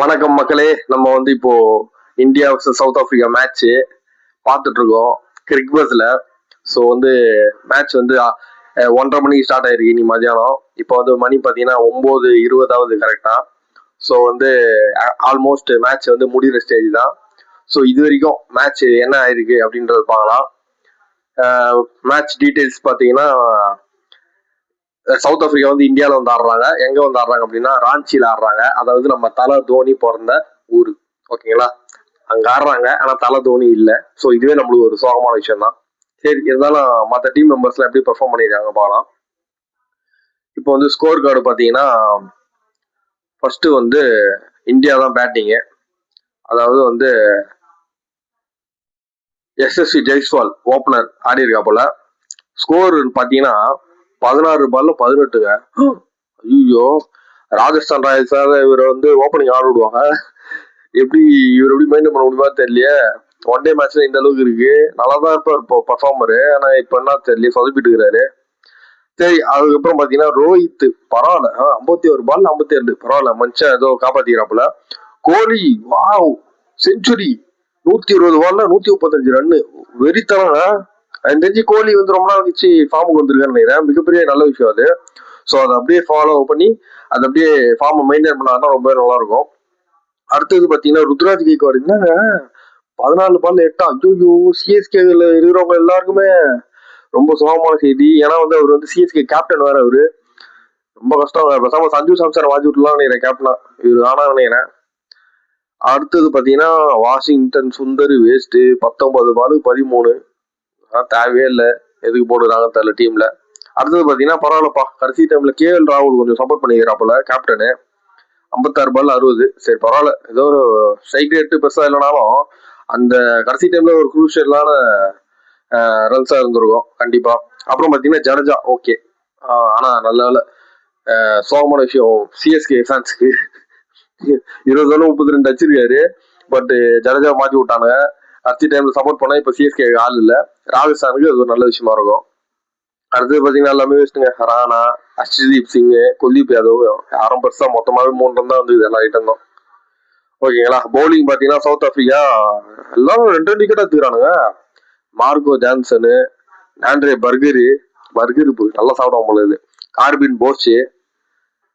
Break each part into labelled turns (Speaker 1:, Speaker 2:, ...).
Speaker 1: வணக்கம் மக்களே. நம்ம வந்து இப்போ India vs South Africa match பார்த்துட்டு இருக்கோம் கிரிக் பஸ்ல ஸோ வந்து மேட்ச் வந்து ஒன்றரை மணிக்கு ஸ்டார்ட் ஆயிருக்கு இனி மதியானம் இப்போ வந்து மணி பார்த்தீங்கன்னா ஒம்பது இருபதாவது கரெக்டா ஸோ வந்து ஆல்மோஸ்ட் மேட்ச் வந்து முடிகிற ஸ்டேஜ் தான். ஸோ இது வரைக்கும் மேட்ச் என்ன ஆயிருக்கு அப்படின்றது பார்க்கலாம். மேட்ச் டீட்டெயில்ஸ் பார்த்தீங்கன்னா சவுத் ஆப்பிரிக்கா வந்து இந்தியாவில் வந்து ஆடுறாங்க. எங்க வந்து ஆடுறாங்க அப்படின்னா ராஞ்சியில் ஆடுறாங்க. அதாவது நம்ம தலை தோனி பிறந்த ஊர். ஓகேங்களா அங்க ஆடுறாங்க ஆனா தலை தோனி இல்லை. ஸோ இதுவே நம்மளுக்கு ஒரு சோகமான விஷயம் தான் சரி இருந்தாலும் மற்ற டீம் மெம்பர்ஸ்லாம் எப்படி பெர்ஃபார்ம் பண்ணியிருக்காங்க பார்க்கலாம். இப்போ வந்து ஸ்கோர் கார்டு பார்த்தீங்கன்னா ஃபர்ஸ்ட் வந்து இந்தியா தான் பேட்டிங்கு அதாவது வந்து எஸ்எஸ்சி ஜெய்ஸ்வால் ஓப்பனர் ஆடி இருக்கா போல. ஸ்கோர் பார்த்தீங்கன்னா பதினாறு பால்ல பதினெட்டுங்க. ஐயோ ராஜஸ்தான் ராயல்ஸால இவர் வந்து ஓப்பனிங் ஆட விடுவாங்க. எப்படி இவர் எப்படி மெயின்டைன் பண்ண முடியுமா தெரியலையே. ஒன் டே மேட்ச்ல இந்த அளவுக்கு இருக்கு. நல்லா தான் இருப்பார் இப்போ பர்ஃபார்மரு ஆனா இப்ப என்ன தெரியல சொதப்பிட்டு இருக்கிறாரு சரி அதுக்கப்புறம் பாத்தீங்கன்னா ரோஹித் பரவாயில்ல. ஐம்பத்தி ஒரு பால் ஐம்பத்தி ஏழு பரவாயில்ல மனுஷன் ஏதோ காப்பாத்திக்கிறாப்புல. கோலி வாவ். செஞ்சுரி நூத்தி இருபது பால்ல நூத்தி முப்பத்தஞ்சு ரன்னு வெறித்தனங்க. எனக்கு தெரிஞ்சு கோலி வந்து ரொம்ப நாள் கழிச்சு ஃபார்முக்கு வந்திருக்கான்னு நினைக்கிறேன். மிகப்பெரிய நல்ல விஷயம் அது. ஸோ அதை அப்படியே ஃபாலோ பண்ணி அதை அப்படியே ஃபார்மை மெயின்டைன் பண்ணாங்கன்னா ரொம்ப நல்லா இருக்கும் அடுத்தது பார்த்தீங்கன்னா ருத்ராஜ் கேக்வாட் என்னங்க? பதினாலு பால் எட்டா? ஐயோ சிஎஸ்கேல இருக்கிறவங்க எல்லாருக்குமே ரொம்ப சுகமான செய்தி. ஏன்னா வந்து அவர் வந்து சிஎஸ்கே கேப்டன் வேற அவரு. ரொம்ப கஷ்டம். பேசாம சஞ்சு சாம்சன் வாஜி விட்டுலாம் நினைக்கிறேன் கேப்டனா இவர் ஆனா நினைக்கிறேன். அடுத்தது பார்த்தீங்கன்னா வாஷிங்டன் சுந்தர் வேஸ்ட்டு பத்தொன்பது பால் பதிமூணு. அதான் தேவையே இல்லை. எதுக்கு போடுறாங்க தெரியல டீம்ல அடுத்தது பார்த்தீங்கன்னா பரவாயில்லப்பா. கடைசி டைம்ல கேஎல் ராகுல் கொஞ்சம் சப்போர்ட் பண்ணிக்கிறாப்புல கேப்டனு ஐம்பத்தாறு பால் அறுபது. சரி பரவாயில்ல. ஏதோ ஸ்ட்ரைக் ரேட்டு பெருசாக இல்லைனாலும் அந்த கடைசி டைம்ல ஒரு குரூஷியலான ரன்ஸாக இருந்திருக்கும். கண்டிப்பாக அப்புறம் பார்த்தீங்கன்னா ஜடேஜா ஓகே ஆனால் நல்ல வேலை சோகமான விஷயம் சிஎஸ்கே ஃபேன்ஸுக்கு இருபது ரன் முப்பத்தி ரெண்டு அடிச்சிருக்காரு. பட்டு ஜடேஜா மாற்றி விட்டானுங்க. அடுத்த டைம்ல சப்போர்ட் பண்ணா இப்போ சிஎஸ்கே ஆள் இல்லை. ராஜஸ்தானுக்கு அது ஒரு நல்ல விஷயமா இருக்கும். அடுத்தது பார்த்தீங்கன்னா எல்லாமே வச்சுட்டுங்க ராணா அர்ஷதீப் சிங் குல்தீப் யாதவ் யாரும் பெருசாக மொத்தமாகவே மூணு ரன் தான் வந்து எல்லா ஐட்டம் தான். ஓகேங்களா பவுலிங் பார்த்தீங்கன்னா சவுத் ஆஃப்ரிக்கா எல்லாரும் ரெண்டு ரெண்டு wicket எடுத்துக்கிறானுங்க. Marco Jansen Andre Burger burger நல்லா சாப்பிடுவோம் போல இது. கார்பின் போச்சு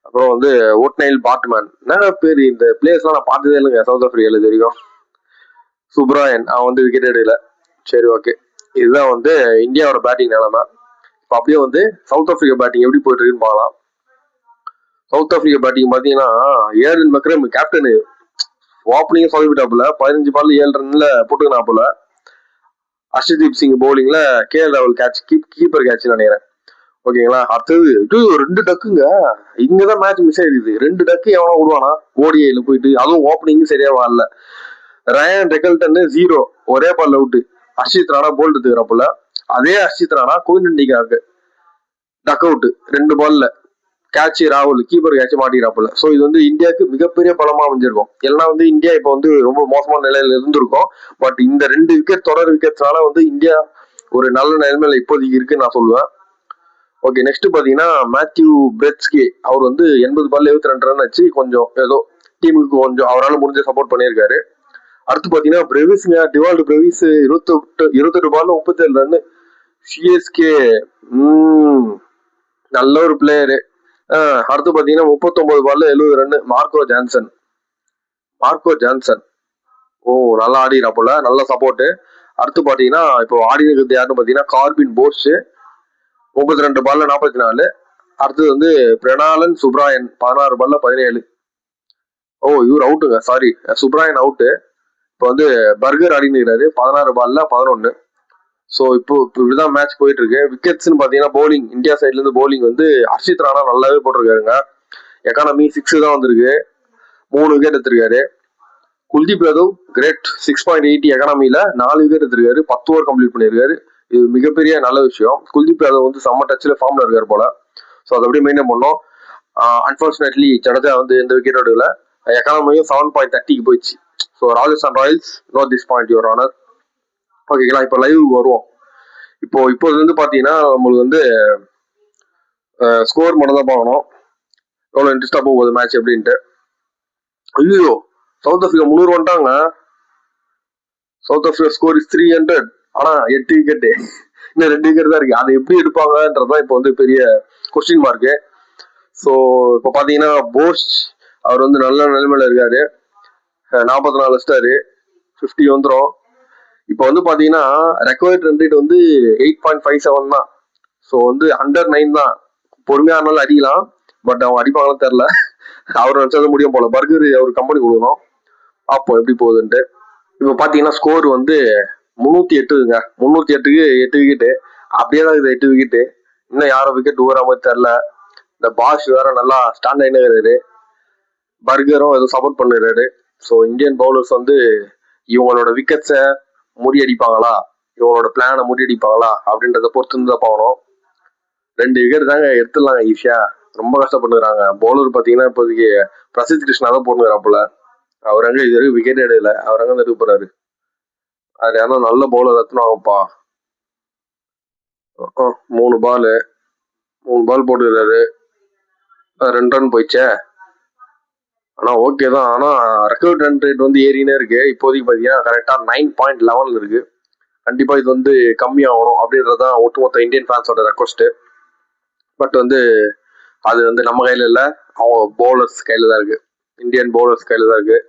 Speaker 1: அப்புறம் வந்து ஓட்னைல் பாட்மேன் என்ன பேர் இந்த பிளேயர்ஸ்லாம் நான் பார்த்ததே இல்லைங்க. சவுத் ஆஃப்ரிக்காவில் இது வரைக்கும். சுப்ராயன் அவன் வந்து விக்கெட் எடுக்கல. சரி ஓகே இதுதான் வந்து இந்தியாவோட பேட்டிங் நிலைமை. இப்போ அப்படியே வந்து சவுத் ஆஃப்ரிக்கா பேட்டிங் எப்படி போயிட்டு இருக்குன்னு பார்க்கலாம். சவுத் ஆஃப்ரிக்கா பேட்டிங் பார்த்தீங்கன்னா ஏழு மக்ரம் கேப்டனு ஓப்பனிங் சொதப்பிட்டாப்புல பதினஞ்சு பால் ஏழு ரன்ல போட்டுக்கினாப்புல அர்ஷதீப் சிங் பவுலிங்ல கேஎல் ராகுல் கேட்ச் கீப் கீப்பர் கேட்ச் நினைக்கிறேன். ஓகேங்களா அடுத்தது இது ரெண்டு டக்குங்க இங்கதான் மேட்ச் மிஸ் ஆயிடுது. ரெண்டு டக்கு எவனோ விடுவானா? ஓடிஐல போயிட்டு. அதுவும் ஓப்பனிங் சரியா வரல. ரயன் ரெகல்டன் ஜீரோ ஒரே ball out Harshit Rana bowled எடுத்துக்கிறாப்புல அதே அர்ஷித் ராணா கோவிந்தண்டிக்காக்கு டக் அவுட்டு ரெண்டு பால்ல கேட்ச் ராகுல் கீப்பர் கேட்ச் மாட்டிக்கிறாப்புல ஸோ இது வந்து இந்தியாவுக்கு மிகப்பெரிய பலமா அமைஞ்சிருக்கும். எல்லாம் வந்து இந்தியா இப்போ வந்து ரொம்ப மோசமான நிலையில இருந்திருக்கும். பட் இந்த ரெண்டு விக்கெட் தொடர் விக்கெட்ஸ்னால வந்து இந்தியா ஒரு நல்ல நிலைமையில இப்போதைக்கு இருக்குன்னு நான் சொல்லுவேன். ஓகே நெக்ஸ்ட் பாத்தீங்கன்னா மேத்யூ பிரெட்ஸ்கே அவர் வந்து எண்பது பால் எழுபத்தி ரெண்டு ரன் வச்சு கொஞ்சம் ஏதோ டீமுக்கு கொஞ்சம் அவரால் முடிஞ்ச சப்போர்ட் பண்ணியிருக்காரு. அடுத்து பாத்தீங்கன்னா பிரவிஸ்ங்க டிவால்டு பிரவிஸ் இருபத்தெட்டு இருபத்தெட்டு பால்ல முப்பத்தேழு ரன் சிஎஸ்கே நல்ல ஒரு பிளேயரு அடுத்து பாத்தீங்கன்னா முப்பத்தொன்பது பால்ல எழுபது run Marco Jansen. Marco Jansen. ஓ நல்லா ஆடிறாப்புல நல்ல சப்போர்ட்டு அடுத்து பாத்தீங்கன்னா இப்போ ஆடி இருக்கிறது யாருன்னு பாத்தீங்கன்னா கார்பின் போர்ஸ் முப்பத்தி ரெண்டு பால்ல நாற்பத்தி நாலு அடுத்தது வந்து பிரணாலன் சுப்ராயன். பதினாறு பால்ல பதினேழு. ஓ இவர் அவுட்டுங்க சாரி சுப்ராயன் அவுட்டு இப்போ வந்து பர்கர் அடிக்கிறாரு பதினாறு பால்ல பதினொன்னு. ஸோ இப்போ இப்போ இப்படிதான் மேட்ச் போயிட்டு இருக்கு விக்கெட்ஸ்னு பார்த்தீங்கன்னா பவுலிங் இந்தியா சைட்ல இருந்து பவுலிங் வந்து ஹர்ஷித் ராணா நல்லாவே போட்டிருக்காருங்க. எக்கானமி சிக்ஸ் தான் வந்திருக்கு. மூணு விக்கெட் எடுத்திருக்காரு. Kuldeep Yadav great six point eighty எக்கானமியில நாலு விக்கெட் எடுத்திருக்காரு. பத்து ஓவர் கம்ப்ளீட் பண்ணியிருக்காரு. இது மிகப்பெரிய நல்ல விஷயம். குல்தீப் யாதவ் வந்து செம்ம டச்சில் ஃபார்ம்ல இருக்காரு போல. ஸோ அதை அப்படியே மெயின்டைன் பண்ணோம். Uh, அன்ஃபார்ச்சுனேட்லி ஜடேஜா வந்து எந்த விக்கெட் எடுக்கல. எக்கானமியும் செவன் பாயிண்ட் தேர்ட்டிக்கு போயிடுச்சு. So Rajasthan Royals no this point your honour ஓகேங்களா இப்போ லைவ் வருவோம். இப்போ இப்போது வந்து பார்த்தீங்கன்னா நம்மளுக்கு வந்து ஸ்கோர் மட்டும் தான் பார்க்கணும். எவ்வளோ இன்ட்ரெஸ்டாக போகுது மேட்ச் அப்படின்ட்டு ஐயோ சவுத் ஆஃப்ரிக்கா முந்நூறு வந்துட்டாங்க. South Africa score is three hundred ஆனால் எட்டு விக்கெட்டு இன்னும் ரெண்டு விக்கெட் தான் இருக்கு. அதை எப்படி எடுப்பாங்கன்றதான் இப்போ வந்து பெரிய கொஸ்டின் மார்க்கு ஸோ இப்போ பார்த்தீங்கன்னா போஸ் அவர் வந்து நல்ல நிலைமையில இருக்காரு. நாற்பத்தி நாலு ஸ்டாரு ஃபிஃப்டி வந்துடும் இப்போ வந்து பார்த்தீங்கன்னா ரெக்கவர்ட் ரன் ரேட் வந்து எயிட் பாயிண்ட் ஃபைவ் செவன் தான். ஸோ வந்து அண்டர் நைன் தான். பொறுமையாக இருந்தாலும் அடிக்கலாம். பட் அவங்க அடிப்பாங்கன்னு தெரில அவர் நினச்சது முடியும் போல. பர்கர் அவர் கம்பெனி கொடுக்கணும். அப்போ எப்படி போகுதுன்ட்டு. இப்போ பார்த்தீங்கன்னா ஸ்கோர் வந்து முந்நூற்றி எட்டுங்க முந்நூற்றி எட்டுக்கு எட்டு விக்கெட்டு அப்படியே தான் இது எட்டு விக்கெட்டு இன்னும் யாரும் விக்கெட் ஊற மாதிரி தெரில இந்த பாஷ் வேற நல்லா ஸ்டாண்ட் ஆயினுங்கிறாரு பர்கரும் எதுவும் சப்போர்ட் பண்ணுறாரு ஸோ இந்தியன் பவுலர்ஸ் வந்து இவங்களோட விக்கெட்ஸை முறியடிப்பாங்களா இவங்களோட பிளானை முறியடிப்பாங்களா அப்படின்றத பொறுத்து தான் பார்க்கணும் ரெண்டு விக்கெட் தாங்க எடுத்துடலாங்க ஈஸியாக ரொம்ப கஷ்டப்படுறாங்க. பவுலர் பார்த்தீங்கன்னா இப்போதைக்கு பிரசித் கிருஷ்ணா தான் போட்டுக்கிறாப்புல அவர் அங்கே இது வரைக்கும் விக்கெட் எடுக்கல. அவர் அங்கே எடுக்க போறாரு. அது யாரோ நல்ல பவுலர் எத்தனாங்கப்பா மூணு பால் மூணு பால் போட்டுக்கிறாரு. ரெண்டு ரன் போயிடுச்சே. ஆனா ஓகே தான். ஆனா ரெக்கவர்ட் ரன் ரேட் வந்து ஏறினே இருக்கு. இப்போதைக்கு பாத்தீங்கன்னா கரெக்டா நைன் பாயிண்ட் லெவன்ல இருக்கு. கண்டிப்பா இது வந்து கம்மியாகணும் அப்படின்றதான் ஒட்டுமொத்த இந்தியன் ஃபேன்ஸோட ரெக்வஸ்ட் பட் வந்து அது வந்து நம்ம கையில இல்ல. அவங்க பவுலர்ஸ் கையில தான் இருக்கு. இந்தியன் பவுலர்ஸ் கையில தான் இருக்கு.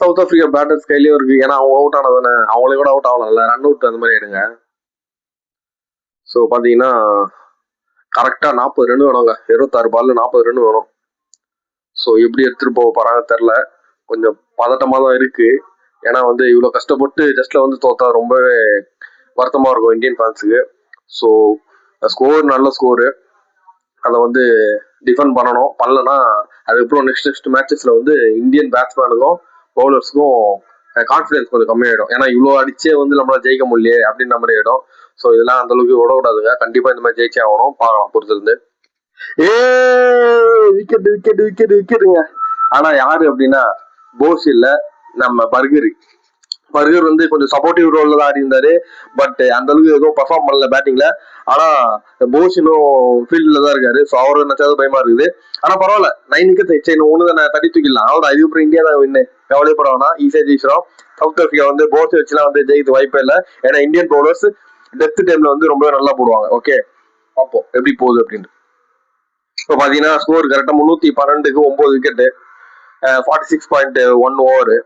Speaker 1: சவுத் ஆப்பிரிக்கா பேட்டர்ஸ் கையிலயும் இருக்கு. ஏன்னா அவங்க அவுட் ஆனதானே அவங்களே கூட அவுட் ஆகலாம்ல ரன் அவுட் அந்த மாதிரி ஆயிடுங்க. ஸோ பாத்தீங்கன்னா கரெக்டா நாற்பது ரன் வேணுங்க. இருபத்தாறு பால்ல நாற்பது ரன் வேணும். ஸோ எப்படி எடுத்துகிட்டு போக போகிறாங்கன்னு தெரில கொஞ்சம் பதட்டமாக தான் இருக்குது ஏன்னா வந்து இவ்வளோ கஷ்டப்பட்டு ஜஸ்ட்டில் வந்து தோத்தா ரொம்பவே வருத்தமாக இருக்கும் இந்தியன் ஃபேன்ஸுக்கு ஸோ ஸ்கோர் நல்ல ஸ்கோரு அதை வந்து டிஃபெண்ட் பண்ணணும். பண்ணலன்னா அதுக்கப்புறம் நெக்ஸ்ட் நெக்ஸ்ட் மேட்சஸில் வந்து இந்தியன் பேட்ஸ்மேனுக்கும் பவுலர்ஸுக்கும் கான்ஃபிடன்ஸ் கொஞ்சம் கம்மியாயிடும். ஏன்னா இவ்வளோ அடிச்சே வந்து நம்மளால் ஜெயிக்க முடியலையே அப்படின்ற மாதிரி ஆகிடும் ஸோ இதெல்லாம் அந்தளவுக்கு விடக்கூடாதுங்க. கண்டிப்பாக இந்த மாதிரி ஜெயிச்சே ஆகணும். பார்க்கலாம் பொறுத்திருந்து. ஏ விக்கெட் விக்கெட் விக்கெட் விக்கெட்டுங்க ஆனா யாரு அப்படின்னா போஸ் இல்ல நம்ம பர்கர் பர்கர் வந்து கொஞ்சம் சப்போர்ட்டிவ் ரோல்ல தான் ஆடி இருந்தாரு. பட் அந்த அளவுக்கு எதுவும் பர்ஃபார்ம் பண்ணல பேட்டிங்ல ஆனா போஸ் இன்னும் ஃபீல்ட்ல தான் இருக்காரு. ஸோ அவரு நினைச்சாது பயமா இருக்குது. ஆனா பரவாயில்ல. நைனுக்கு தைச்சு சரி இன்னும் ஒன்று தானே தட்டி தூக்கிடலாம் அவ்வளோ இதுக்கப்புறம் இந்தியா தான் வின்னு கவலைப்பட வேணாம் ஈஸியா ஜெயிச்சிடும் சவுத் ஆப்பிரிக்கா வந்து போஸ் வச்சுலாம் வந்து ஜெயிக்க வாய்ப்பே இல்லை. ஏன்னா இந்தியன் பவுலர்ஸ் டெத் டைம்ல வந்து ரொம்பவே நல்லா போடுவாங்க. ஓகே பார்ப்போம். எப்படி போகுது அப்படின்ட்டு. இப்போ பாத்தீங்கன்னா ஸ்கோர் கரெக்டா முந்நூற்றி பன்னெண்டுக்கு ஒன்பது wicket forty six point one over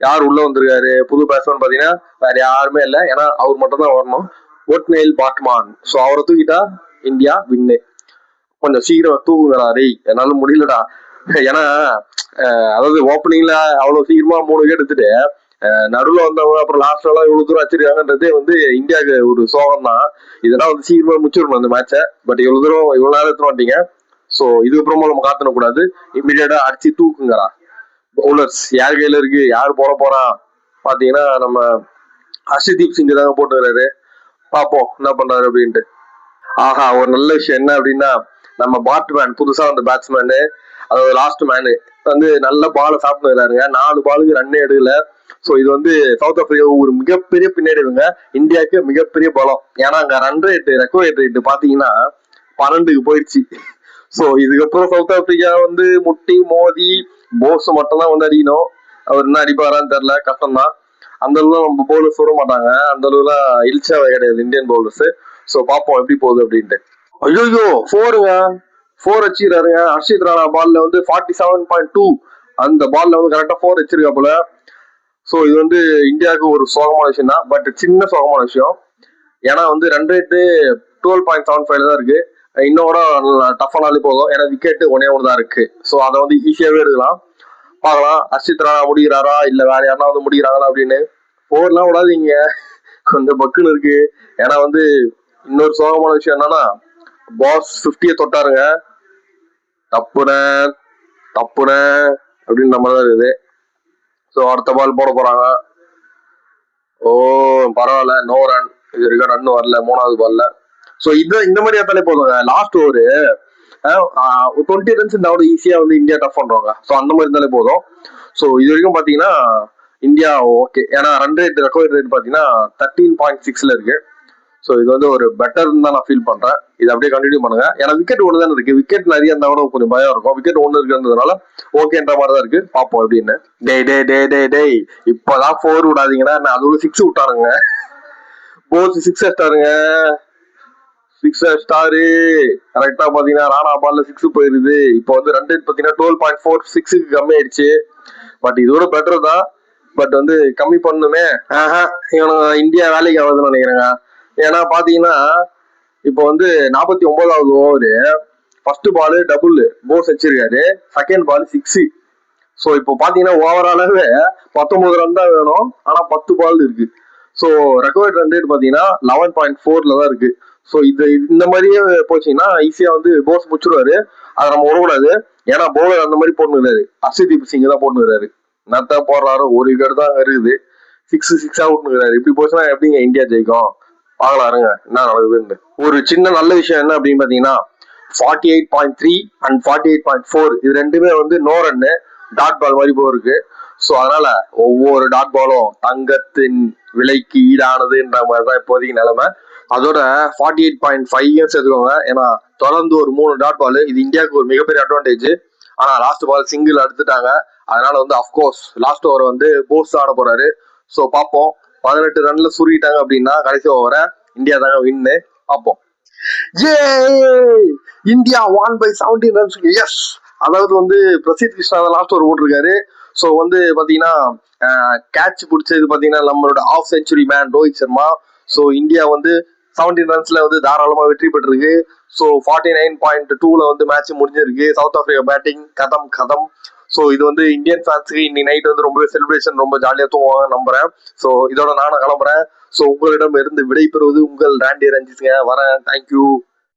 Speaker 1: யார் உள்ள வந்திருக்காரு? புது பேட்ஸ்மேன் பாத்தீங்கன்னா வேற யாருமே இல்லை. ஏன்னா அவர் மட்டும் தான் வரணும். ஒட்னெயில் பாட்மான். ஸோ அவரை தூக்கிட்டா இந்தியா வின்னு கொஞ்சம் சீக்கிரம் தூக்குங்கடா ரே என்னால முடியலடா. ஏன்னா அஹ், அதாவது ஓப்பனிங்ல அவ்வளவு சீக்கிரமா மூணு விக்கெட் எடுத்துட்டு நடுவுல வந்தவங்க அப்புறம் லாஸ்ட் எல்லாம் இவ்வளவு தூரம் வச்சிருக்காங்கன்றதே வந்து இந்தியாவுக்கு ஒரு சோகம் தான் இதெல்லாம் வந்து சீக்கிரமா முடிச்சிடணும் அந்த மேட்சை பட் இவ்வளவு தூரம் இவ்வளவு நேரம் எடுத்துட்டு வந்துட்டீங்க. ஸோ இதுக்கப்புறமா நம்ம காத்துன கூடாது இமீடியட்டா அடிச்சு தூக்குங்கிறா பவுலர்ஸ் யார் கையில இருக்கு? யார் போட போறா? பாத்தீங்கன்னா நம்ம ஹர்ஷதீப் சிங் தாங்க போட்டுக்கிறாரு. பாப்போம் என்ன பண்றாரு அப்படின்ட்டு. ஆஹா ஒரு நல்ல விஷயம் என்ன அப்படின்னா நம்ம பேட்மேன் புதுசா வந்த பேட்ஸ்மேனு அதாவது லாஸ்ட் மேனு வந்து நல்ல பாலை சாப்பிட்டுறாருங்க நாலு பாலுக்கு ரன்னே எடுக்கல. ஸோ இது வந்து சவுத் ஆப்பிரிக்கா ஒரு மிகப்பெரிய பின்னடைவுங்க இந்தியாவுக்கு மிகப்பெரிய பலம். ஏன்னா அங்கே ரன் ரேட்டு ரெக்கவரி ரேட்டு பார்த்தீங்கன்னா பன்னெண்டுக்கு போயிடுச்சு. ஸோ இதுக்கப்புறம் சவுத் ஆப்பிரிக்கா வந்து முட்டி மோதி போஸ் மட்டும்தான் வந்து அடிக்கணும். அவர் என்ன அடிப்பாரான்னு தெரில கஷ்டம் தான் அந்த அளவுலாம் நம்ம பவுலர்ஸ் விட மாட்டாங்க. அந்த அளவுலாம் இல்ச்சாவே கிடையாது இந்தியன் பவுலர்ஸ் ஸோ பார்ப்போம் எப்படி போகுது அப்படின்ட்டு. ஐயோ ஃபோருங்க ஃபோர் வச்சுக்கிறாருங்க ஹர்ஷித் ராணா பால்ல வந்து ஃபார்ட்டி செவன் பாயிண்ட் டூ அந்த பால்ல வந்து கரெக்டா ஃபோர் வச்சிருக்கா போல. ஸோ இது வந்து இந்தியாவுக்கு ஒரு சோகமான விஷயம் தான். பட் சின்ன சோகமான விஷயம். ஏன்னா வந்து run rate twelve point seven ஃபைவ்ல தான் இருக்கு. இன்னும் கூட டஃப்பானாலே போதும். ஏன்னா விக்கெட் ஒன்னே ஒன்று தான் இருக்கு. ஸோ அதை வந்து ஈஸியாகவே எடுக்கலாம். பார்க்கலாம். ஹர்ஷித் ராணா முடிகிறாரா? இல்லை வேற யாருனா வந்து முடிகிறாங்களா அப்படின்னு. போர்லாம் விடாதீங்க. கொஞ்சம் பக்குன்னு இருக்கு. ஏன்னா வந்து இன்னொரு சோகமான விஷயம் என்னன்னா பாஸ் பிப்டிய தொட்டாருங்க. தப்புன தப்புன அப்படின்ற மாதிரி தான் இருக்குது. ஸோ அடுத்த பால் போட போறாங்க. ஓ பரவாயில்ல நோ ரன் இது வரைக்கும் ரன் வரல மூணாவது பால்ல ஸோ இது இந்த மாதிரி ஏத்தாலே போதுங்க. லாஸ்ட் ஓவரு டுவெண்ட்டி ரன்ஸ் இந்த அவ்வளோ ஈஸியா வந்து இந்தியா டஃப் பண்றாங்க. ஸோ அந்த மாதிரி இருந்தாலே போதும். ஸோ இது வரைக்கும் பாத்தீங்கன்னா இந்தியா ஓகே ஏன்னா ரன் ரேட் ரெக்கவரி ரேட் பாத்தீங்கன்னா தேர்ட்டீன் பாயிண்ட் சிக்ஸ்ல இருக்கு. ஸோ இது வந்து ஒரு பெட்டர்னு தான் நான் ஃபீல் பண்றேன். இது அப்படியே கண்டினியூ பண்ணுங்க. ஏன்னா விக்கெட் ஒன்று தான் இருக்கு. விக்கெட் நிறைய இருந்தால் கூட கொஞ்சம் பயம் இருக்கும். விக்கெட் ஒன்று இருக்குன்றதுனால ஓகேன்ற மாதிரி தான் இருக்கு. பார்ப்போம் எப்படின்னு டேய் டே டே டே டேய். இப்போதான் ஃபோர் விடாதீங்கன்னா நான் அது சிக்ஸ் விட்டாருங்க. போஸ் சிக்ஸ் அடிச்சாருங்க சிக்ஸ் ஸ்டாரு கரெக்டா பாத்தீங்கன்னா ராணா பால்ல சிக்ஸ் போயிருது. இப்போ வந்து ரன் ரேட் பாத்தீங்கன்னா டுவெல் பாயிண்ட் ஃபோர் சிக்ஸுக்கு கம்மி ஆயிடுச்சு பட் இதோட பெட்டர் தான். பட் வந்து கம்மி பண்ணுமே. ஆஹா. இவனுங்க இந்தியா வேலைக்கு ஆகுதுன்னு நினைக்கிறேங்க. ஏன்னா பாத்தீங்கன்னா இப்போ வந்து நாற்பத்தி ஒன்பதாவது ஓவரு ஃபர்ஸ்ட் பால் டபுள் போஸ் வச்சிருக்காரு. செகண்ட் பால் சிக்ஸ் ஸோ இப்போ பார்த்தீங்கன்னா ஓவராலாகவே பத்தொன்பது ரன் தான் வேணும். ஆனால் பத்து பால் இருக்கு. ஸோ ரெக்கவர்ட் ரன் ரேட் பார்த்தீங்கன்னா லெவன் பாயிண்ட் ஃபோரில் தான் இருக்கு. ஸோ இது இந்த மாதிரியே போச்சுன்னா ஈஸியாக வந்து போஸ் முடிச்சிருவாரு. அதை நம்ம விடக்கூடாது. ஏன்னா பவுலர் அந்த மாதிரி போட்டுக்கிறாரு. அர்ஷதீப் சிங் தான் போட்டுக்கிறாரு. நத்தா போடுறாரு. ஒரு விக்கெட் தான் இருக்குது. சிக்ஸ் சிக்ஸாக அவுட்னுக்கிறாரு இப்படி போச்சுன்னா எப்படிங்க இந்தியா ஜெயிக்கும்? பார்க்கலாம் இருங்க என்ன நடக்குதுன்னு. ஒரு சின்ன நல்ல விஷயம் என்ன அப்படின்னு பாத்தீங்கன்னா forty eight point three and forty eight point four இது ரெண்டுமே வந்து நோ ரன்னு டாட் பால் மாதிரி போயிருக்கு. ஸோ அதனால ஒவ்வொரு டாட் பாலும் தங்கத்தின் விலைக்கு ஈடானதுன்ற மாதிரி தான் இப்போதைக்கு நிலைமை. அதோட ஃபார்ட்டி எயிட் பாயிண்ட் ஃபைவ் சேர்த்துக்கோங்க. ஏன்னா தொடர்ந்து ஒரு மூணு டாட் பால் இது இந்தியாவுக்கு ஒரு மிகப்பெரிய அட்வான்டேஜ் ஆனால் லாஸ்ட் பால் சிங்கிள் எடுத்துட்டாங்க. அதனால வந்து அஃப்கோர்ஸ் லாஸ்ட் ஓவர் வந்து போஸ் ஆட போறாரு. ஸோ பார்ப்போம். பதினெட்டு ரன்ல சுருக்கிட்டாங்க அப்படின்னா கடைசி ஓவரை இந்தியா தாங்க வின்னு பார்ப்போம். ஏ India one by seventeen runs S அதாவது வந்து பிரசித் கிருஷ்ணா தான் லாஸ்ட் ஒரு போட்டிருக்காரு. ஸோ வந்து பார்த்தீங்கன்னா கேட்ச் பிடிச்சது பார்த்தீங்கன்னா நம்மளோட half century man Rohit Sharma. So India வந்து செவன்டீன் ரன்ஸ்ல வந்து தாராளமாக வெற்றி பெற்றிருக்கு. ஸோ ஃபார்ட்டி நைன் பாயிண்ட் டூவில் வந்து மேட்ச் முடிஞ்சிருக்கு. சவுத் ஆஃப்ரிக்கா பேட்டிங் கதம் கதம். ஸோ இது வந்து இந்தியன் ஃபேன்ஸுக்கு இன்னைக்கு நைட் வந்து ரொம்பவே செலிப்ரேஷன் ரொம்ப ஜாலியாக தூங்குவாங்க நம்புறேன். ஸோ இதோட நானும் கிளம்புறேன். ஸோ உங்களிடம் இருந்து விடைபெறுவது உங்கள் ராண்டி ரஞ்சித்துங்க வரேன். தேங்க்யூ